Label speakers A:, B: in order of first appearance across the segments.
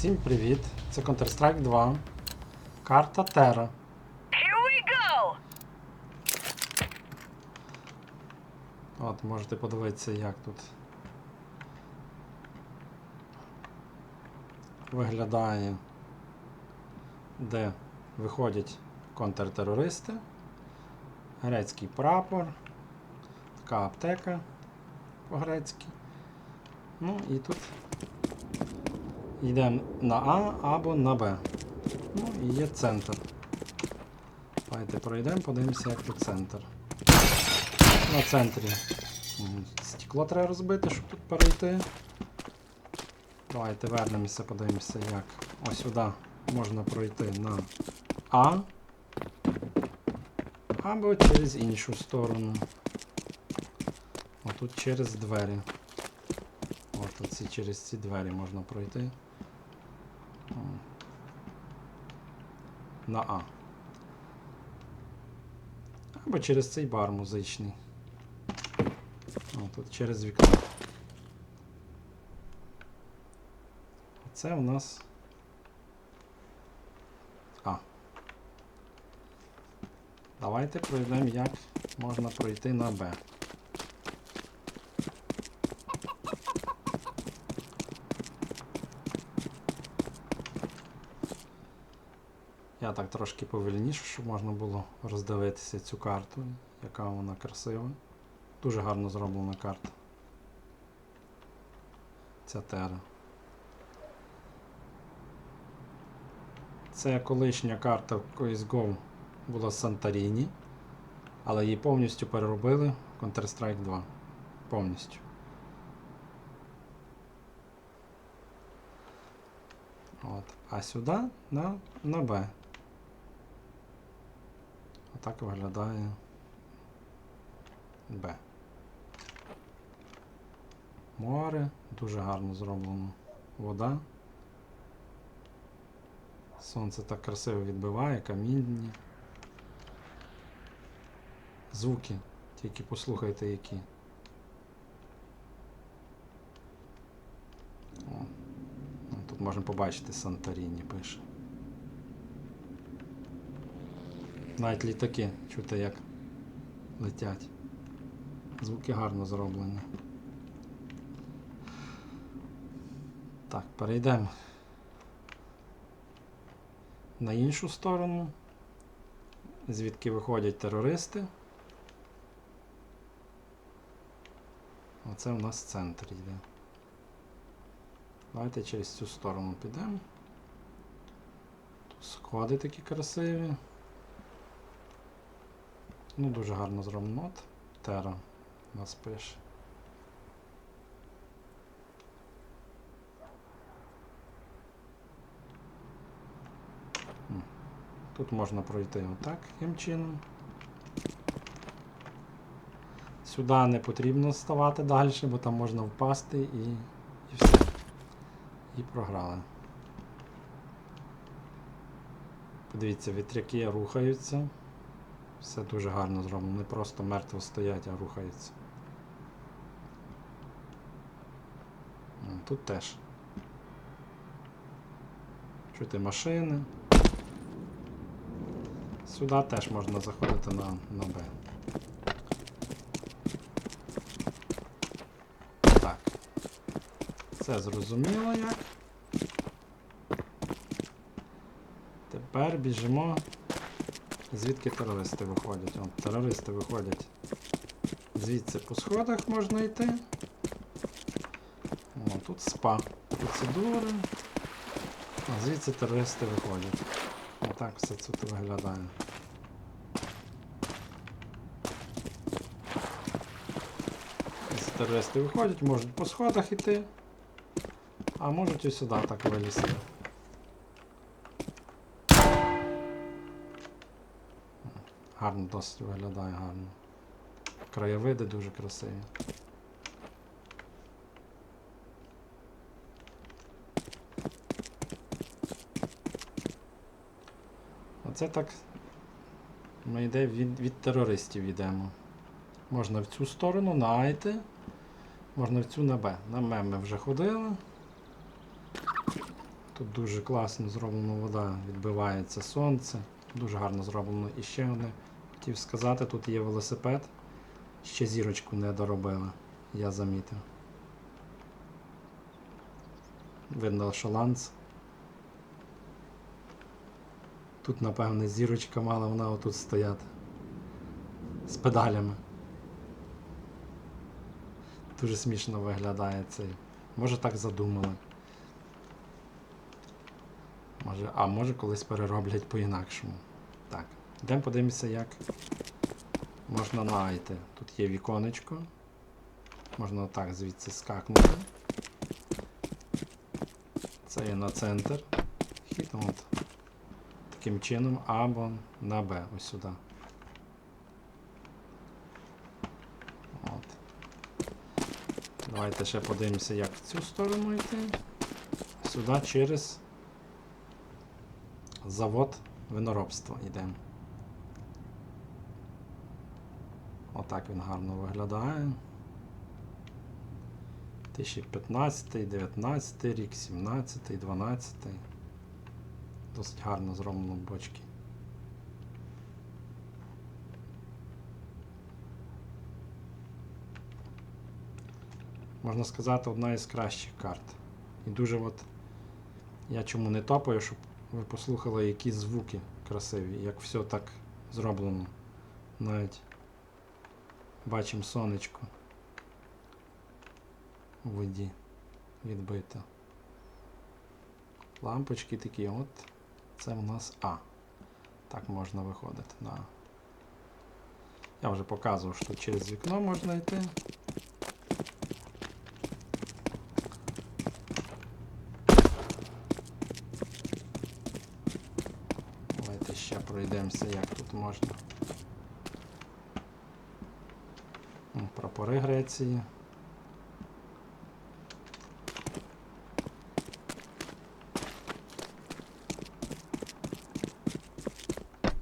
A: Всім привіт! Це Counter-Strike 2. Карта Terra.
B: Here we go!
A: От, можете подивитися, як тут виглядає, де виходять контртерористи, грецький прапор, така аптека по-грецьки. Ну і тут йдемо на А або на Б. Ну і є центр. Давайте пройдемо, подивимося, як тут центр. На центрі стекло треба розбити, щоб тут перейти. Давайте вернемося, подивимося, як. Ось сюди можна пройти на А. Або через іншу сторону. Отут через двері. От оці через ці двері можна пройти. На А. Або через цей бар музичний. О, тут через вікно. Це у нас. А. Давайте пройдемо, як можна пройти на Б. так трошки повільніше, щоб можна було роздивитися цю карту, яка вона красива. Дуже гарно зроблена карта. Ця тера. Це колишня карта в CSGO була з Санторіні, але її повністю переробили в Counter-Strike 2. Повністю. От. А сюди на, на Б. Отак виглядає Б. Море, дуже гарно зроблено. Вода. Сонце так красиво відбиває, камінні. Звуки, тільки послухайте які. О, ну, тут можна побачити Санторіні пише. Навіть літаки чути як летять. Звуки гарно зроблені. Так, перейдемо на іншу сторону, звідки виходять терористи. Оце у нас центр йде. Давайте через цю сторону підемо. Тут сходи такі красиві. Ну, дуже гарно зроблено. От Тера нас пише. Тут можна пройти отак, таким чином. Сюди не потрібно ставати далі, бо там можна впасти і, і все. І програли. Подивіться, вітряки рухаються. Все дуже гарно зроблено. Не просто мертво стоять, а рухаються. Тут теж. Чути машини. Сюди теж можна заходити на, на Б. Так. Це зрозуміло як. Тепер біжимо. Звідки терористи виходять? О, терористи виходять. Звідси по сходах можна йти. О, тут спа. Процедури. А звідси терористи виходять. Отак все тут виглядає. Звідси терористи виходять, можуть по сходах йти, а можуть і сюди так вилізти. Гарно досить виглядає гарно. Краєвиди дуже красиві. Оце так ми йде від, від терористів йдемо. Можна в цю сторону на А йти, можна в цю на Б. На М ми вже ходили. Тут дуже класно зроблено вода, відбивається сонце. Дуже гарно зроблено. І ще одне хотів сказати, тут є велосипед. Ще зірочку не доробили, я замітив. Видно, що ланц. Тут, напевне, зірочка мала вона отут стояти. З педалями. Дуже смішно виглядає цей. Може так задумали. Може, а може колись перероблять по-інакшому. Так. Йдемо подивимося, як можна найти. Тут є віконечко. Можна отак звідси скакнути. Це є на центр. Хід от. Таким чином або на Б. Ось сюди. От. Давайте ще подивимося, як в цю сторону йти. Сюди через завод виноробства йдемо. Отак він гарно виглядає. 2015, 19 рік, 17, 12. Досить гарно зроблено бочки. Можна сказати, одна із кращих карт. І дуже от я чому не топаю, щоб ви послухали, які звуки красиві, як все так зроблено. Навіть бачимо сонечко у воді відбите. Лампочки такі, от це у нас А. Так можна виходити на. Я вже показував, що через вікно можна йти. Давайте ще пройдемося, як тут можна. М, Прапори Греції.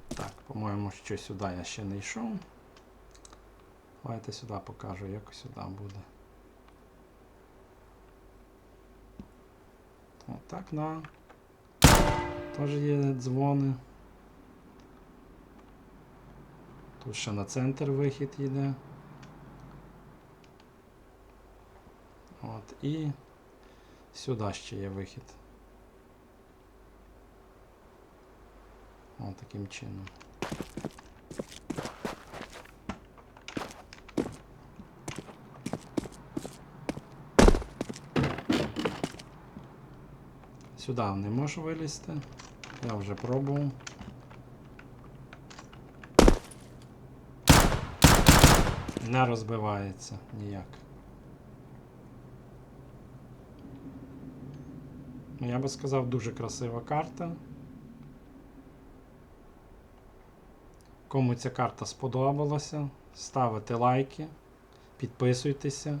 A: Так, по-моєму, що сюди я ще не йшов. Давайте сюди покажу, як сюди буде. Отак на. Теж є дзвони. Тут ще на центр вихід йде. От, і сюди ще є вихід. От таким чином. Сюди не можу вилізти. Я вже пробував. Не розбивається ніяк. Я би сказав, дуже красива карта. Кому ця карта сподобалася, ставите лайки, підписуйтеся.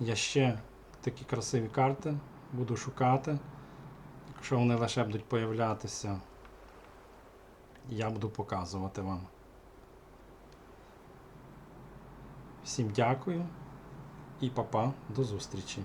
A: Я ще такі красиві карти буду шукати. Якщо вони лише будуть появлятися, я буду показувати вам. Всім дякую і папа, до зустрічі!